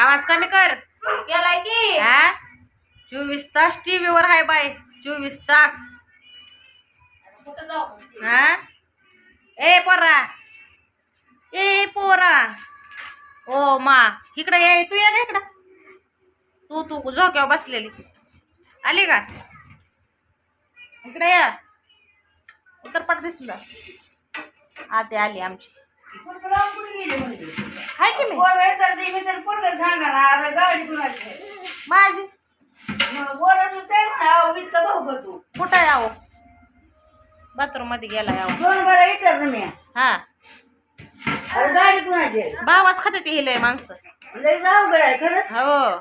आवाज कमी कर. केलाय की? हा? चोवीस तास टीव्हीवर आहे बाय चोवीस तास. कुठं जाऊ? हा? ए पोरा. ए पोरा. ओ मा. इकडे ये तू ये ना इकडं. तू तू झोक्यावर बसलेली. आली का? इकडे या. उत्तर पट दिसला. आते आली आमची. हाय की मी माझी. कुठं यावं बाथरूममध्ये गेला यावं हा. गाडी कुणाची बावाच खाते ते हिलय माणसं. लय जाऊ खरंच. हो.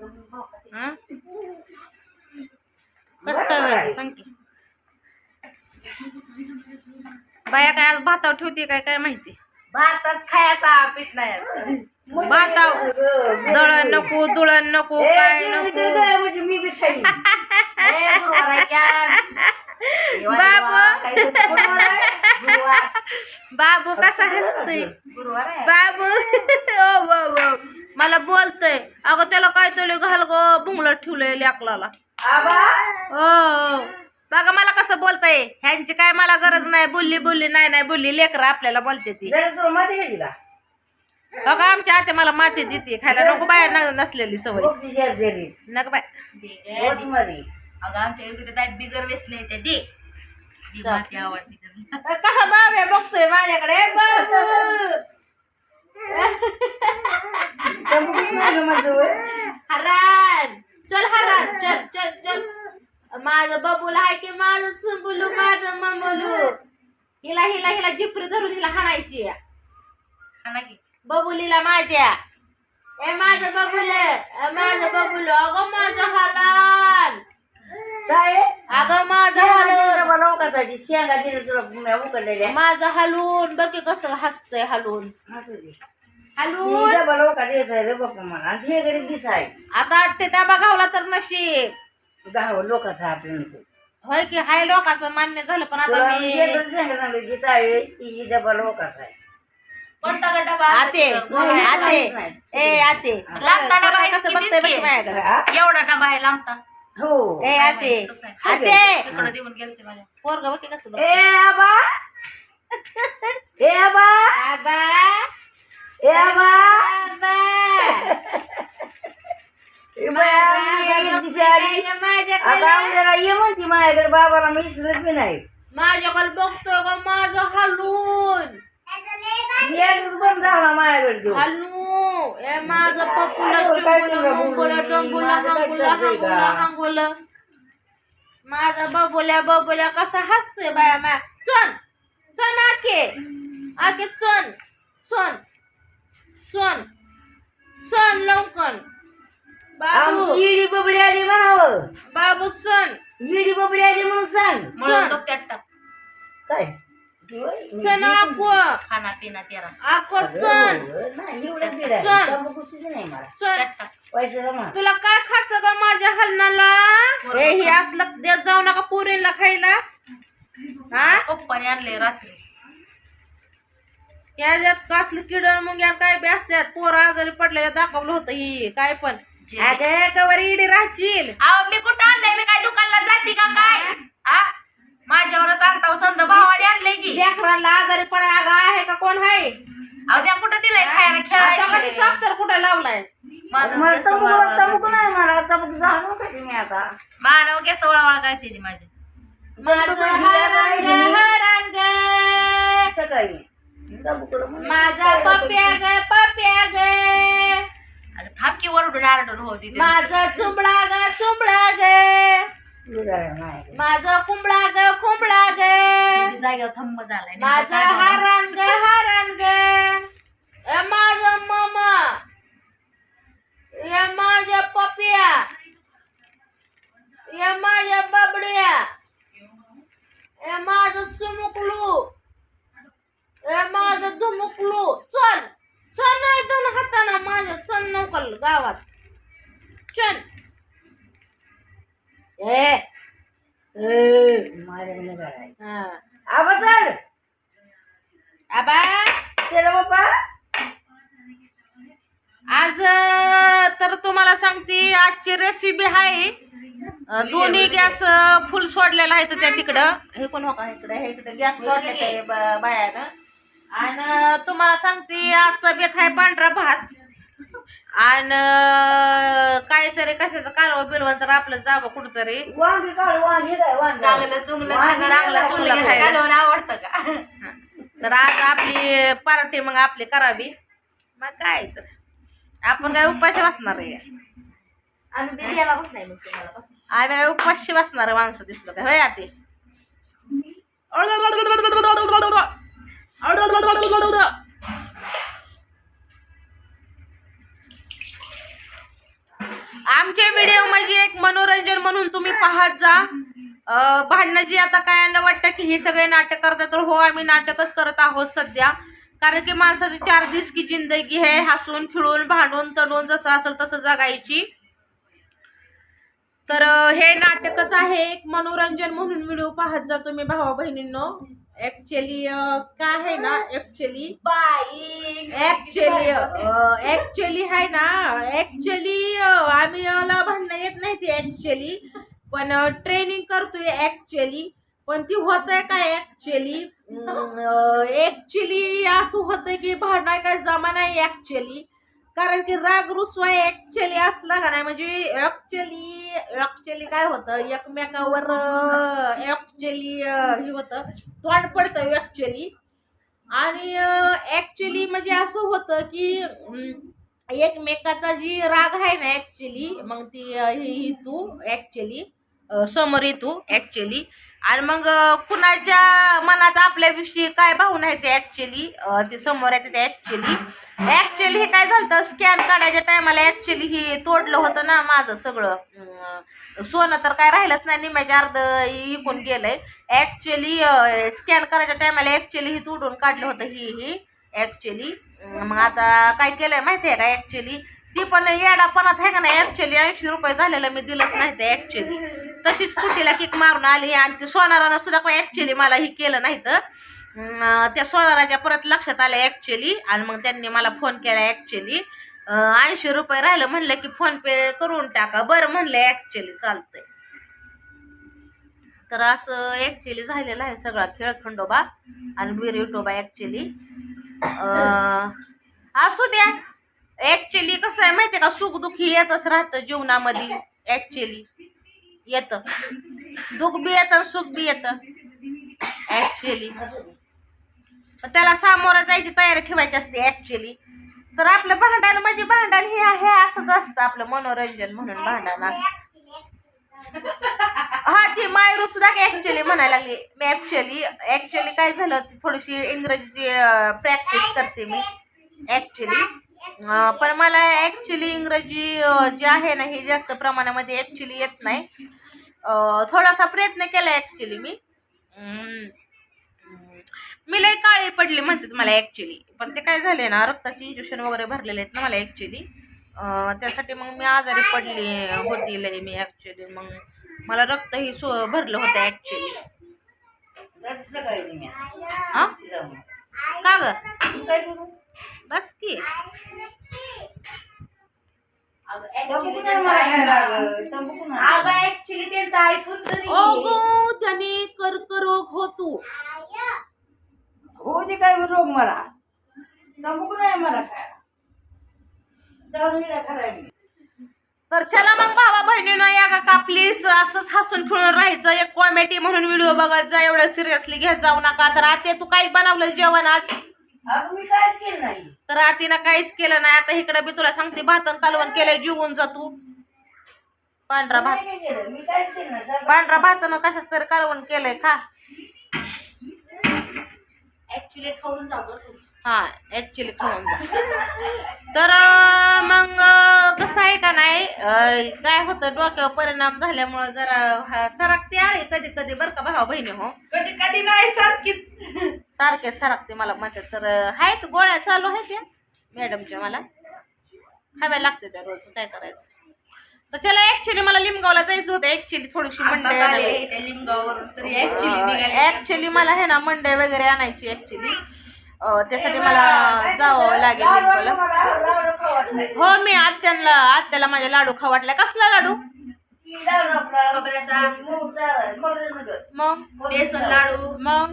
दोन भाऊ खाते. हं? कसं काय व्हायचं सांग की. बाया काय आज भातावर ठेवते काय काय माहिती? भातच खायचा पीठ नाही भाताव दळण नको दुळण नको काय नको. म्हणजे मी बी खाईन. ए, गुरुवार आहे क्या? देवा, बाबू. गुरुवार आहे? गुरुवार. बाबू कसा हसतोय. गुरुवार आहे. बाबू. ओ बाबू मला बोलतोय. अगं त्याला काय तरी घाल गो भुंगलं ठेवलंय लेकलाला आबा. हो. बघा मला कसं बोलताय. ह्यांची काय मला गरज नाही. बोलली बोलली नाही नाही बोलली. लेकरं आपल्याला बोलते ती. जरा तुला माती बघा आमच्या आते मला माती देते. खायला नको बाय न- नसलेली सवय. जर्जरीत. नका बाय दे ग. अगं आमच्या योग्य बिगर वेसले ते. दे. दी माती आवडते त्यांना. कसा बाबे बघतोय माझ्याकडे. बाबू नाही वय. हराज. चल हराज. चल चल चल. माझं बबूल आहे की माझं चुंबुलू माझं ममलू हिला हिला हिला जिपरी धरून हिला हाणायची. हा की? बबुलीला माझ्या. ए माझं बबुल माझं बबुल. अगं माझं हलाल. काय? अगं माझं हलून ती शेंगा तिला तुला उकडलेल्या. माझं हलून. बघ की कसं हसतंय हलून. दे. हलून. द्यायचा आहे रे बाप्पा मला दिसाय आता ते डबा घावला तर नशीब. गाव लोकांचा आपल्याला होय की हाय लोकांचं मान्य झालं पण आता तुला मी सांगितलं गीता आहे ती डबा लोकांचा आहे. कोणता गं डबा? आते गोल आहे? आते? ए आते. लांबता डबा आहे कसं की बघतोय बघ किती? माझ्याकडे? हा? एवढा डबा आहे लांबता हो. ए आते. आते. तिकडं देऊन गेलते माझ्या. पोरग बघ की कसं बघ ए आबा. ए आबा. आबा. ए आबा. आबा. आली. आता ये म्हणती माझ्याकडे बाबाला मी विसरत बी नाही. माझ्याकडे बघतोय ग माझं हलून. एकच बंद झाला माझ्याकडे. हलू ए माझं पपुला माझा बबुल्या बबुल्या कसा हसतोय बाया माया. चल चल आके. आके चल चल चल चल लवकर. बाबू. आमची इडी बबडी आली म्हणावं. बाबू चल इडी बबडी आली म्हणून सांग म्हणून टाक. काय? चल आको खाना पिना तेरा. आको चल नाही एवढं बिड आहे. चल. तंबाखूची नाही मला. चल त्यात टाक. पैसे जमा. तुला काय खायचं का माझ्या हलनाला? हे हे असलं देत जाऊ नका पुरीला खायला. हा? पप्पाने आणले रात्री. याच्यात कसलं किड मग या काय बी असतात. पोरं आजारी पडलेल्या दाखवलं होतं ही. काय पण. अगे कवर इडी राहशील. अहो मी कुठं आणलंय? मी काय दुकानला जाते का काय? हा? माझ्यावरच आणता समजा भावाने आणलंय की. लेकरांना आजारी पडा अगं आहे का कोण आहे? अहो मी कुठं दिलंय खायला आता कधी खेळायला चापतर कुठं लावलाय? मानव मला. नाही मी आता. मानव केस वळवळ काय ते माझे माझं हरण ग हरण ग सकाळी तंबाखूला म्हणे, माझा पप्या ग वरडून आरडून होती. माझा चुंबडा ग चुंबडा ग. माझा कुंबडा ग कुंबडा ग जागेवर थंब झालाय माझा? हरण ग हरण ग माझा मामा आज तर तुम्हाला सांगते आजची रेसिपी आहे. दोन्ही गॅस फुल सोडलेला आहे तर त्या तिकडं. हे कोण हो इकडं हे इकडं. गॅस सोडलेला आहे बायानं. आणि तुम्हाला सांगते आजचा बेथ आहे पांढरा भात. आणि काहीतरी कशाचं कालवा बिलवा तर आपलं जावं कुठंतरी वांगी काढ वांगी काय वांगी चांगलं चुंगलं वांगी चांगलं काय चुंगलं? खायला. घालवून आवडतं का हा. तर आज आपली पार्टी मग आपली करावी मग काय तर आपण काय उपाशी बसणार आहे का? आम्ही बिर्याला बसलाय मग तुम्हाला बस आम्ही काय उपाशी बसणार माणसं दिसलं काय होय आते आमचे व्हिडिओ म्हणजे एक मनोरंजन म्हणून तुम्ही पाहत जा. भांडणं जी आता काय यांना वाटतं की हे सगळे नाटक करतात? तर हो आम्ही नाटकच करत आहोत सध्या. कारण की माणसाची चार दिवस की जिंदगी आहे हसून खिळून भांडून तडून जसं असेल तसं जगायची. तर हे नाटकच आहे एक मनोरंजन म्हणून व्हिडिओ पाहत जा तुम्ही भावा बहिणींनो ऍक्च्युली काय आहे ना ऍक्च्युली बाई. ऍक्च्युली ऍक्च्युली आहे ना ऍक्च्युली आम्ही भांडणं येत नाही ती ऍक्च्युली पण ट्रेनिंग करतोय ऍक्च्युली पण ती होत आहे काय ऍक्च्युली ऍक्च्युली असं होतं की भांडण काय जमा नाही ऍक्च्युली कारण की राग रुसवा ॲक्च्युली असला का नाही म्हणजे ॲक्च्युली ॲक्च्युली काय होतं एकमेकावर ॲक्च्युली हे होतं तोंड पडतं ॲक्च्युली आणि ॲक्च्युली म्हणजे असं होतं की एकमेकाचा जी राग आहे ना ॲक्च्युली मग ती ही तू ॲक्च्युली समोर येतो ॲक्च्युली आणि मग कुणाच्या मनात आपल्याविषयी काय भावना आहे ते ॲक्च्युली ते समोर येते ते ॲक्च्युली ॲक्च्युली हे काय झालं स्कॅन काढायच्या टायमाला ॲक्च्युली ही तोडलं होतं ना माझं सगळं. सोनं तर काय राहिलंच नाही निम्याच्या अर्ध इकून गेलंय. ॲक्च्युली स्कॅन करायच्या टायमाला ॲक्च्युली ही तोडून काढलं होतं ही ही. ॲक्च्युली मग आता काय केलंय माहिती आहे का ॲक्च्युली ती पण येडापणात आहे का नाही? ॲक्च्युली ऐंशी रुपये झालेलं मी दिलंच नाही ते ॲक्च्युली तशीच स्कूटीला किक मारून आली आणि ते सोनारानं सुद्धा पण ॲक्च्युली मला हे केलं नाही तर त्या सोनाराच्या परत लक्षात आलं ॲक्च्युली आणि मग त्यांनी मला फोन केला ॲक्च्युली ऐंशी रुपये राहिलं म्हणलं की फोनपे करून टाका. बरं म्हणलं ॲक्च्युली चालतंय. तर असं ॲक्च्युली झालेलं आहे सगळा खेळ खंडोबा आणि वीर युटोबा ॲक्च्युली असू द्या. ॲक्च्युली कसं आहे माहिती आहे का? सुखदुःखी येतच राहतं जीवनामध्ये. ॲक्च्युली येतं. दुःख बी येतं सुख बी येतं. ऍक्च्युली त्याला सामोरं जायची तयारी ठेवायची असते ऍक्च्युली तर आपलं भांडण म्हणजे भांडण हे हे असंच असतं आपलं मनोरंजन म्हणून भांडण असतं. हा ती मायरू सुद्धा ऍक्च्युली म्हणायला लागली. मी ऍक्च्युली ऍक्च्युली काय झालं थोडीशी इंग्रजीची प्रॅक्टिस करते मी. ऍक्च्युली पण मला ऍक्च्युली इंग्रजी जी आहे ना ही जास्त प्रमाणामध्ये ऍक्च्युली येत नाही. थोडासा प्रयत्न केला ऍक्च्युली मी. मी लय काळी पडली म्हणतात मला ऍक्च्युली पण ते काय झाले ना रक्ताचे इंजेक्शन वगैरे भरलेले आहेत ना मला ऍक्च्युली त्यासाठी मग मी आजारी पडली होती लय मी ऍक्च्युली मग मला रक्तही सो भरलं होतं हा? जाऊ. का ग? बस की. त्याने कर्करोग होतो हो ते काय रोग मला? तंबाखू नाही मला खायला. तर चला मग भावा बहिणीनं या का का प्लीज असंच हसून खेळून राहायचं. एक कॉमेडी म्हणून व्हिडिओ बघत जा. एवढं सिरियसली घेत जाऊ नका. तर आता तू काही बनवलं जेवण आज? अगं मी काहीच केलं नाही. तर आतीनं काहीच केलं नाही. आता इकडे बी तुला सांगते भातन कालवण केलंय जेवून जा तू. पांढरा भात. पांढरा भातानं कशाच तरी कालवण केलंय खा. ऍक्च्युली खाऊन तू. हा ऍक्च्युली खाऊन जा. तर मग कसं आहे का नाही काय होतं डोक्यावर परिणाम झाल्यामुळं जरा हा, सरकते आळी कधी कधी बरं का भावा बहिणी हो. कधी कधी नाही सारखीच. सारखे सरकते मला म्हणतात तर आहेत गोळ्या चालू आहेत त्या मॅडमच्या मला. खाव्या लागते त्या रोज काय करायचं? तर चला ऍक्च्युली मला लिमगावला जायचं होतं. ऍक्च्युली थोडीशी आता मंडे आले त्या लिंगावरून तरी ऍक्च्युली मला हे ना मंडे वगैरे आणायची ऍक्च्युली त्यासाठी मला जावं लागेल वाटलंय हो मी आत्यांना आत्याला माझ्या लाडू खाऊ वाटलाय. कसला लाडू? मग बेसन लाडू मग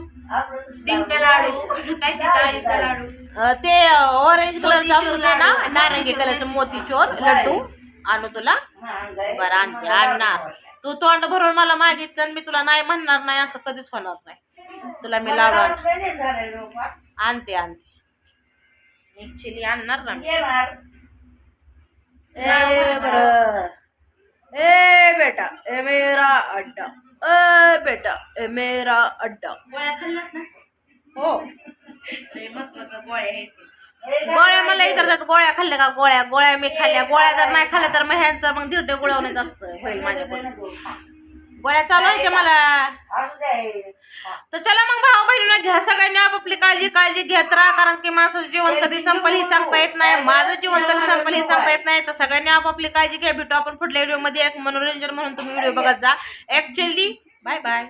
डिंक लाडू काय डाळीचा लाडू. ते ऑरेंज कलरचं असू दे ना नारंगी कलरचं मोतीचोर लड्डू. आणू तुला. बरं आणते आणणार. तू तोंड भरून मला मागितलं आणि मी तुला नाही म्हणणार नाही असं कधीच होणार नाही. तुला मी लाडू. आणते. आणते ऍक्च्युली आणणार ना. बरं. ए बेटा ए मेरा अड्डा ए बेटा ए मेरा अड्डा। गोळ्या खाल्ल्यात ना? हो. लय महत्वाचं गोळ्या आहेत. हे काय गोळ्या मला गोळ्या खाल्ल्या का? गोळ्या गोळ्या मी खाल्ल्या. गोळ्या जर नाही खाल्ल्या तर मग ह्यांचं मग धिरडे गुळवणीच असतं. होईल माझ्याकडून गोळ्या चालू आहे ते मला. तर चला मग भाऊ बहिणीला घ्या सगळ्यांनी आपापली काळजी काळजी घेत राहा कारण की माझं जीवन कधी संपल ही सांगता येत नाही. माझं जीवन कधी संपल ही सांगता येत नाही. तर सगळ्यांनी आपापली काळजी घ्या. भेटू आपण पुढल्या व्हिडिओमध्ये एक मनोरंजन म्हणून तुम्ही व्हिडिओ बघत जा. Actually bye bye